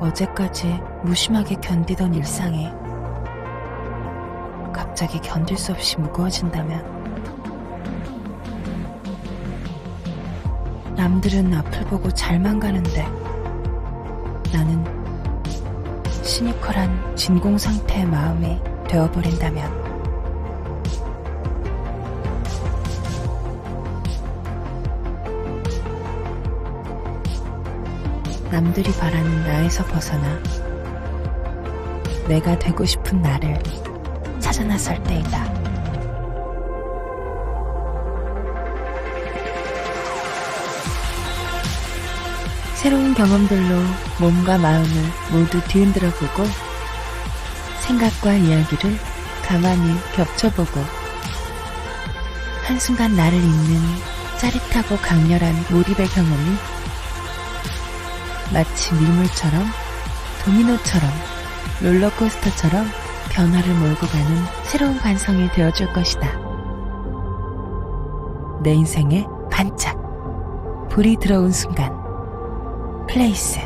어제까지 무심하게 견디던 일상이 갑자기 견딜 수 없이 무거워진다면 남들은 앞을 보고 잘만 가는데 나는 시니컬한 진공 상태의 마음이 되어버린다면 남들이 바라는 나에서 벗어나 내가 되고 싶은 나를 찾아 나설 때이다. 새로운 경험들로 몸과 마음을 모두 뒤흔들어 보고 생각과 이야기를 가만히 겹쳐보고 한순간 나를 잇는 짜릿하고 강렬한 몰입의 경험이 마치 밀물처럼 도미노처럼 롤러코스터처럼 변화를 몰고 가는 새로운 관성이 되어줄 것이다. 내 인생의 반짝. 불이 들어온 순간. 플레이스